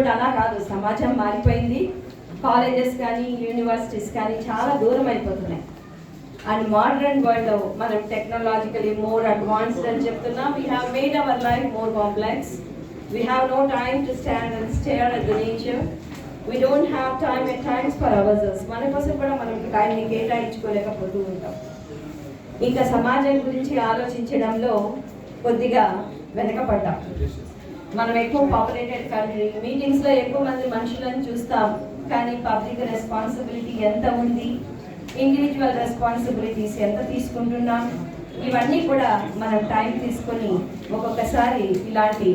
ఇప్పుడు అలా కాదు. సమాజం మారిపోయింది. కాలేజెస్ కానీ యూనివర్సిటీస్ కానీ చాలా దూరం అయిపోతున్నాయి. అండ్ మోడర్న్ వరల్డ్ మనం టెక్నాలజికలీ మోర్ అడ్వాన్స్డ్ అని చెప్తున్నా. We have made our life more complex we have no time to stand and stare at the nature we don't have time at times for hours మన కోసం కూడా మనం టైంని కేటాయించుకోలేకపోతూ ఉంటాం. ఇంకా సమాజం గురించి ఆలోచించడంలో కొద్దిగా వెనకపడ్డాం మనం ఎక్కువ పాపులేటెడ్ కంట్రీ మీటింగ్స్లో ఎక్కువ మంది మనుషులను చూస్తాం. కానీ పబ్లిక్ రెస్పాన్సిబిలిటీ ఎంత ఉంది? ఇండివిజువల్ రెస్పాన్సిబిలిటీస్ ఎంత తీసుకుంటున్నాం? ఇవన్నీ కూడా మనం టైం తీసుకొని ఒక్కొక్కసారి ఇలాంటి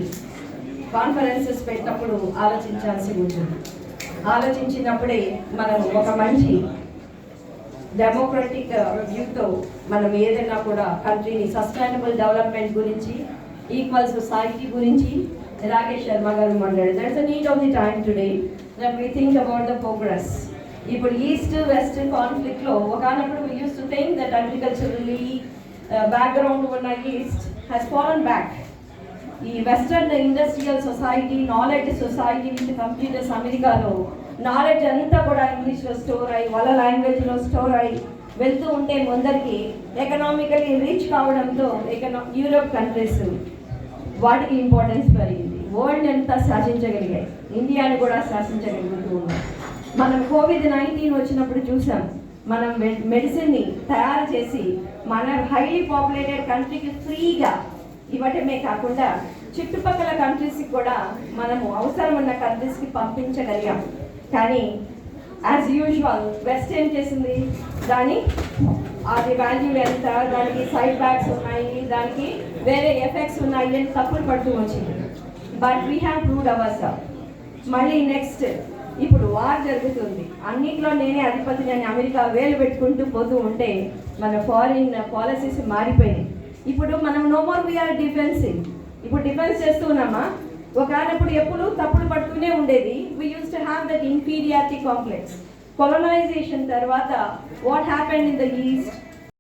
కాన్ఫరెన్సెస్ పెట్టినప్పుడు ఆలోచించాల్సి ఉంటుంది. ఆలోచించినప్పుడే మనం ఒక మంచి డెమోక్రటిక్ వ్యూతో మనం ఏదైనా కూడా కంట్రీని సస్టైనబుల్ డెవలప్మెంట్ గురించి ఈక్వల్ సొసైటీ గురించి రాకేష్ శర్మ గారు మాట్లాడారు. That's the need of the time today that we think about the progress ఇప్పుడు ఈస్ట్ వెస్ట్ కాన్ఫ్లిక్ట్లో ఒకనప్పుడు we used to think that agriculturally background ఉన్న ఈస్ట్ హ్యాస్ ఫాలన్ బ్యాక్ ఈ western industrial society knowledge society with computers అమెరికాలో knowledge అంతా కూడా ఇంగ్లీష్లో store అయ్యి వాళ్ళ లాంగ్వేజ్లో స్టోర్ అయ్యి వెళ్తూ ఉంటే ముందరికి ఎకనామికలీ రీచ్ కావడంతో ఎకనా యూరోప్ కంట్రీస్ వాటికి ఇంపార్టెన్స్ పెరిగింది వరల్డ్ అంతా శాసించగలిగాయి? ఇండియాని కూడా శాసించగలుగుతూ ఉన్నాం మనం కోవిడ్ నైన్టీన్ వచ్చినప్పుడు చూసాం. మనం మెడిసిన్ని తయారు చేసి మన హైలీ పాపులేటెడ్ కంట్రీకి ఫ్రీగా ఇవ్వటమే కాకుండా చుట్టుపక్కల కంట్రీస్కి కూడా మనము అవసరం ఉన్న కంట్రీస్కి పంపించగలిగాం. కానీ యాజ్ యూజువల్ వెస్ట్ ఏం చేసింది? దాని అది వాల్యూ ఎంత? దానికి సైడ్ బ్యాక్స్ ఉన్నాయి. దానికి వేరే ఎఫెక్ట్స్ ఉన్నాయి అని తప్పులు పడుతూ వచ్చింది. But we have proved our మళ్ళీ నెక్స్ట్ ఇప్పుడు వార్ జరుగుతుంది. అన్నిట్లో నేనే అధిపతిని అని అమెరికా వేలు పెట్టుకుంటూ పోతూ ఉంటే మన ఫారిన్ పాలసీస్ మారిపోయినాయి. ఇప్పుడు మనం నో మోర్ వీఆర్ డిఫెన్సింగ్ ఇప్పుడు డిఫెన్స్ చేస్తూ ఉన్నామా? ఒకనప్పుడు ఎప్పుడు తప్పుడు పడుతూనే ఉండేది. We used to have that inferiority complex colonisation తర్వాత what happened in the east